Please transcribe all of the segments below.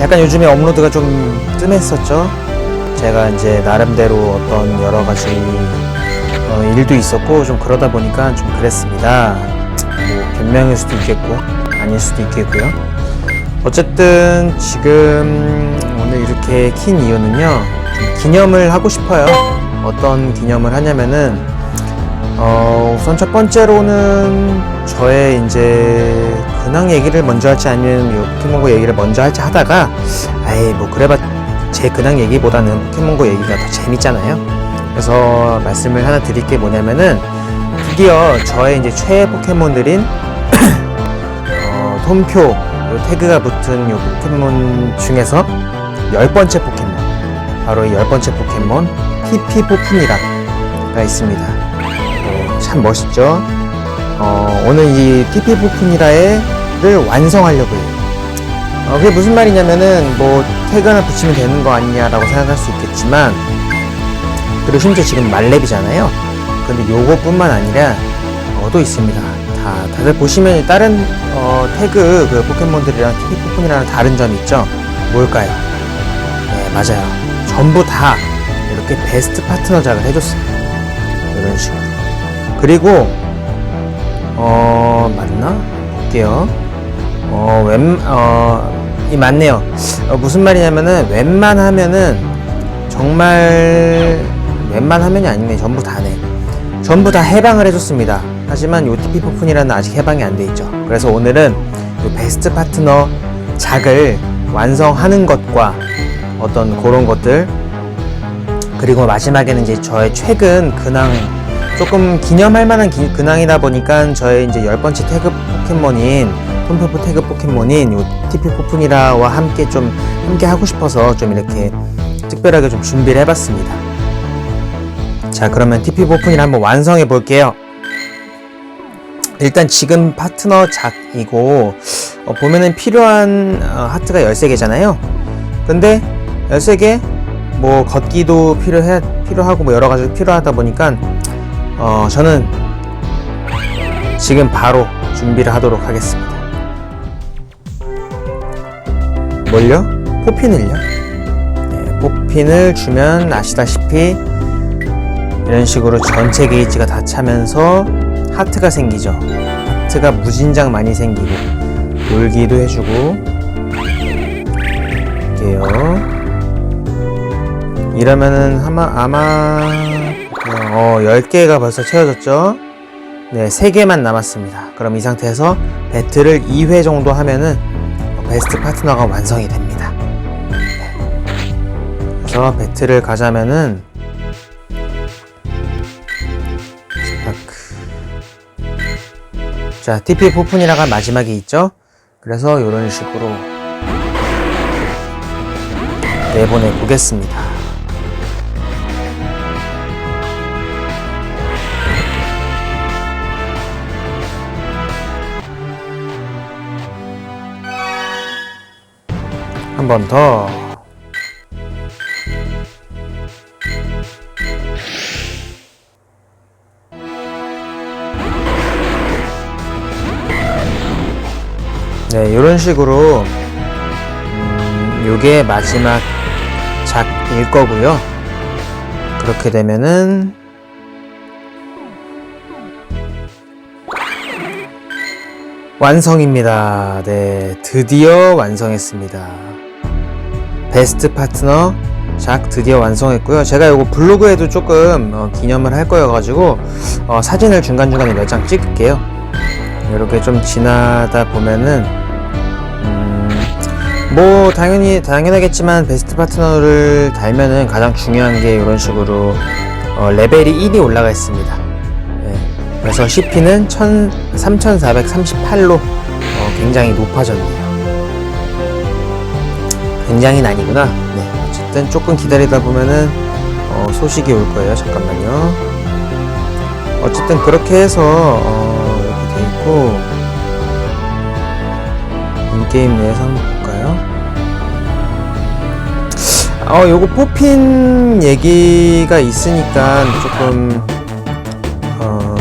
약간 요즘에 업로드가 좀 뜸했었죠. 제가 이제 나름대로 어떤 여러 가지 어, 일도 있었고 좀 그러다 보니까 좀 그랬습니다. 뭐 변명일 수도 있겠고 아닐 수도 있겠고요. 어쨌든 지금 오늘 이렇게 킨 이유는요. 좀 기념을 하고 싶어요. 어떤 기념을 하냐면은 어, 우선 첫 번째로는 저의 이제 근황 얘기를 먼저 할지 아니면 요 포켓몬고 얘기를 먼저 할지 하다가 아이 뭐 그래봤 제 근황 얘기보다는 포켓몬고 얘기가 더 재밌잖아요. 그래서 말씀을 하나 드릴 게 뭐냐면은 드디어 저의 이제 최애 포켓몬들인 어, 톰표 요 태그가 붙은 요 포켓몬 중에서 열 번째 포켓몬 바로 이 열 번째 포켓몬 TP 포푼이라가 있습니다. 어, 참 멋있죠? 어, 오늘 이 TP 포푼이라 를 완성하려고 해요. 어, 그게 무슨 말이냐면은 뭐 하나 붙이면 되는 거 아니냐라고 생각할 수 있겠지만 그리고 심지어 지금 말렙이잖아요. 근데 요것뿐만 아니라 어, 또 있습니다. 다 다들 보시면 다른 어, 태그 그 포켓몬들이랑 TP 포푼이랑 다른 점이 있죠. 뭘까요? 네 맞아요. 전부 다 이렇게 베스트 파트너작을 해줬어요. 이런 식으로. 그리고 어 맞나? 볼게요. 어, 웬, 어, 이 맞네요. 어, 무슨 말이냐면은, 웬만하면은, 정말, 웬만하면이 아니네. 전부 다네. 전부 다 해방을 해줬습니다. 하지만 요 TP 포푼이라는 아직 해방이 안 돼 있죠. 그래서 오늘은 요 베스트 파트너 작을 완성하는 것과 어떤 그런 것들, 그리고 마지막에는 이제 저의 최근 근황, 조금 기념할 만한 기- 근황이다 보니까 저의 이제 열 번째 태그 포켓몬인 톰페포 태그 포켓몬인 요 TP 포푼이라와 함께 좀 함께 하고 싶어서 좀 이렇게 특별하게 좀 준비를 해봤습니다. 자 그러면 TP 포푼이를 한번 완성해 볼게요. 일단 지금 파트너 작이고 어, 보면은 필요한 어, 하트가 13개잖아요. 근데 13개 뭐 걷기도 필요해 필요하고 뭐 여러 가지 필요하다 보니까 어 저는 지금 바로 준비를 하도록 하겠습니다. 뭘요? 포핀을요? 네, 포핀을 주면 아시다시피 이런 식으로 전체 게이지가 다 차면서 하트가 생기죠. 하트가 무진장 많이 생기고 놀기도 해주고 볼게요. 이러면은 아마 아마 어 10개가 벌써 채워졌죠. 네, 3개만 남았습니다. 그럼 이 상태에서 배틀을 2회 정도 하면은 베스트 파트너가 완성이 됩니다. 네. 그래서 배틀을 가자면은 스파크 자, TP 포푼이라가 마지막에 있죠? 그래서 이런 식으로 내보내 보겠습니다. 한 번 더. 네, 이런 식으로 음, 요게 마지막 작일 거고요. 그렇게 되면은 완성입니다. 네, 드디어 완성했습니다. 베스트 파트너 작 드디어 완성했고요. 제가 이거 블로그에도 조금 어, 기념을 할 거여가지고 어, 사진을 중간중간에 몇 장 찍을게요. 이렇게 좀 지나다 보면은 음, 뭐 당연히 당연하겠지만 베스트 파트너를 달면은 가장 중요한 게 이런 식으로 어, 레벨이 1이 올라가 있습니다. 네, 그래서 CP는 3438로 어, 굉장히 높아졌네요. 굉장히는 아니구나. 네, 어쨌든 조금 기다리다 보면은 어, 소식이 올 거예요. 잠깐만요. 어쨌든 그렇게 해서 어, 이렇게 돼 있고 인게임 내에서 한번 볼까요? 어, 요거 뽑힌 얘기가 있으니까 조금 어,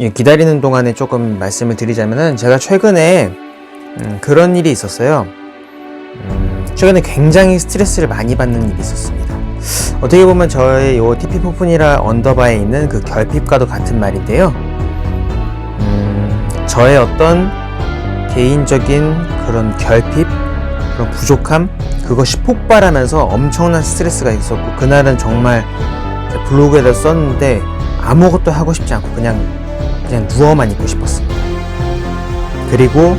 예, 기다리는 동안에 조금 말씀을 드리자면은 제가 최근에 음, 그런 일이 있었어요. 최근에 굉장히 스트레스를 많이 받는 일이 있었습니다. 어떻게 보면 저의 요 TP 포푼이라 언더바에 있는 그 결핍과도 같은 말인데요. 음, 저의 어떤 개인적인 그런 결핍, 그런 부족함, 그것이 폭발하면서 엄청난 스트레스가 있었고, 그날은 정말 블로그에다 썼는데 아무것도 하고 싶지 않고 그냥, 그냥 누워만 있고 싶었습니다. 그리고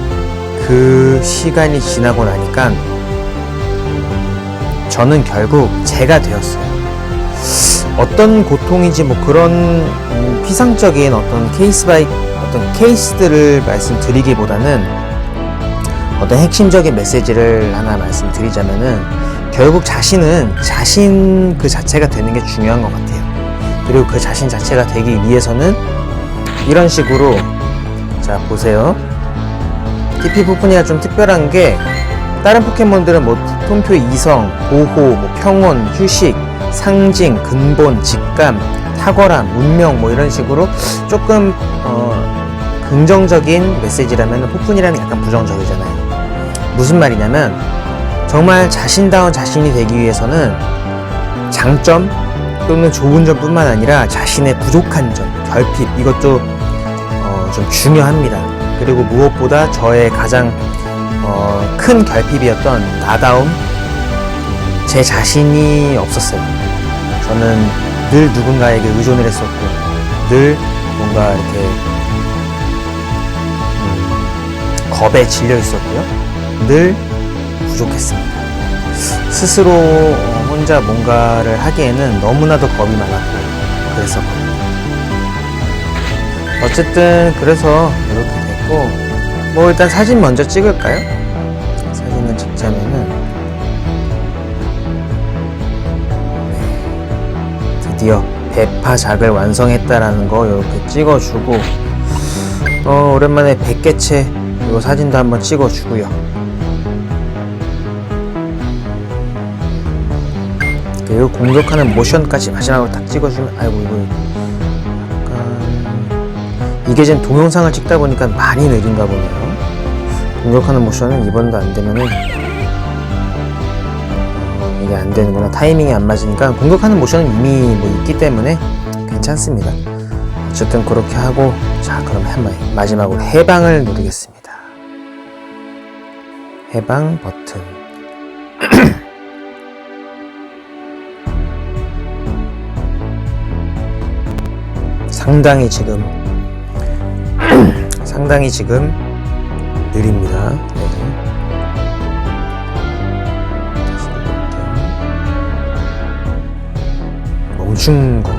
그 시간이 지나고 나니까 저는 결국 제가 되었어요. 어떤 고통인지 뭐 그런 음, 피상적인 어떤 케이스 바이 어떤 케이스들을 말씀드리기보다는 어떤 핵심적인 메시지를 하나 말씀드리자면은 결국 자신은 자신 그 자체가 되는 게 중요한 것 같아요. 그리고 그 자신 자체가 되기 위해서는 이런 식으로 자 보세요. TP 부분이가 좀 특별한 게 다른 포켓몬들은 뭐 통표 이성, 보호, 뭐 평온, 휴식, 상징, 근본, 직감, 탁월함, 운명 뭐 이런 식으로 조금 어, 긍정적인 메시지라면 포푼이라는 게 약간 부정적이잖아요. 무슨 말이냐면 정말 자신다운 자신이 되기 위해서는 장점 또는 좋은 점뿐만 아니라 자신의 부족한 점, 결핍 이것도 어, 좀 중요합니다. 그리고 무엇보다 저의 가장 어, 큰 결핍이었던 나다움 제 자신이 없었어요. 저는 늘 누군가에게 의존을 했었고 늘 뭔가 이렇게 음, 겁에 질려 있었고요. 늘 부족했습니다. 스스로 어, 혼자 뭔가를 하기에는 너무나도 겁이 많았고 그랬었거든요. 어쨌든 그래서 이렇게 됐고 뭐 일단 사진 먼저 찍을까요? 사진을 찍자면은 네, 드디어 배파작을 완성했다라는 거 이렇게 찍어주고 어 오랜만에 백개체 이거 사진도 한번 찍어주고요. 그리고 공격하는 모션까지 마지막으로 딱 찍어주면 아이고 이거 약간 이게 지금 동영상을 찍다 보니까 많이 느린가 보네요. 공격하는 모션은 이번도 안 되면은 어, 이게 안 되는구나 타이밍이 안 맞으니까 공격하는 모션은 이미 뭐 있기 때문에 괜찮습니다. 어쨌든 그렇게 하고 자 그럼 한번 마지막으로 해방을 누르겠습니다. 해방 버튼. 상당히 지금 상당히 지금 느립니다. 네. 멈춘 거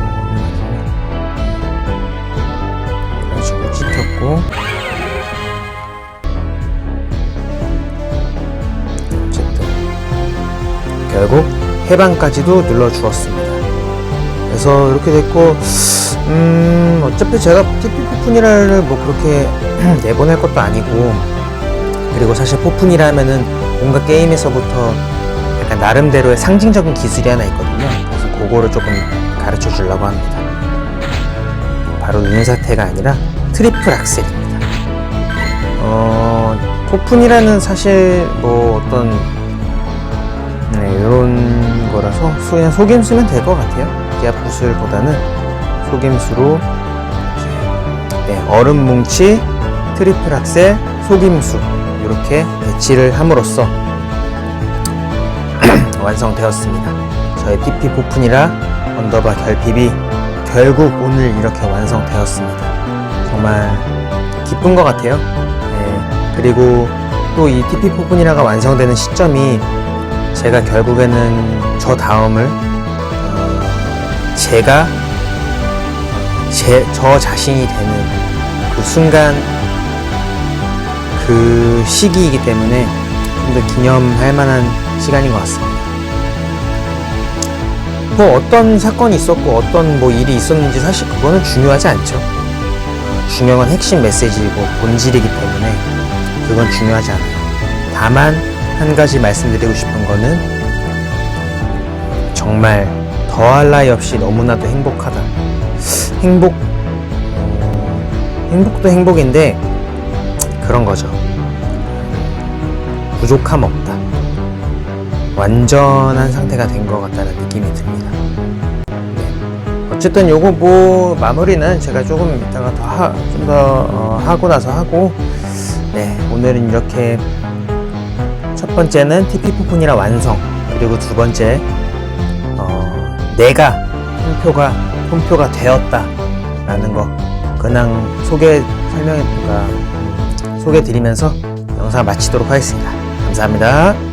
찍혔고 어쨌든 결국 해방까지도 눌러 주었습니다. 그래서 이렇게 됐고 음 어차피 제가 TP 포푼이라를 뭐 그렇게 내보낼 것도 아니고 그리고 사실 포푼이라면은 뭔가 게임에서부터 약간 나름대로의 상징적인 기술이 하나 있거든요. 그래서 그거를 조금 가르쳐 주려고 합니다. 바로 눈사태가 아니라 트리플 악셀입니다. 어 포푼이라는 사실 뭐 어떤 네, 이런 거라서 그냥 속임수면 될 것 같아요. 기압 구슬보다는 속임수로 네, 얼음 뭉치, 트리플 악셀, 속임수 이렇게 배치를 함으로써 완성되었습니다. 저의 TP 포푼이라 언더바 결핍이 결국 오늘 이렇게 완성되었습니다. 정말 기쁜 것 같아요. 네, 그리고 또 이 TP 포푼이라가 완성되는 시점이 제가 결국에는 저 다음을 어, 제가 제, 저 자신이 되는 그 순간 그 시기이기 때문에 좀 더 기념할 만한 시간인 것 같습니다. 뭐 어떤 사건이 있었고 어떤 뭐 일이 있었는지 사실 그거는 중요하지 않죠. 어, 중요한 건 핵심 메시지이고 본질이기 때문에 그건 중요하지 않아요. 다만 한 가지 말씀드리고 싶은 거는 정말 더할 나위 없이 너무나도 행복하다. 행복, 어, 행복도 행복인데 그런 거죠. 부족함 없다. 완전한 상태가 된 것 같다는 느낌이 듭니다. 네. 어쨌든 요거 뭐 마무리는 제가 조금 이따가 더좀더 하고 나서 하고 네 오늘은 이렇게 첫 번째는 TP 포폰이라 완성 그리고 두 번째 어, 내가 홈표가 홈표가 되었다 라는 거 그냥 소개 설명해 드리면서 영상 마치도록 하겠습니다. 감사합니다.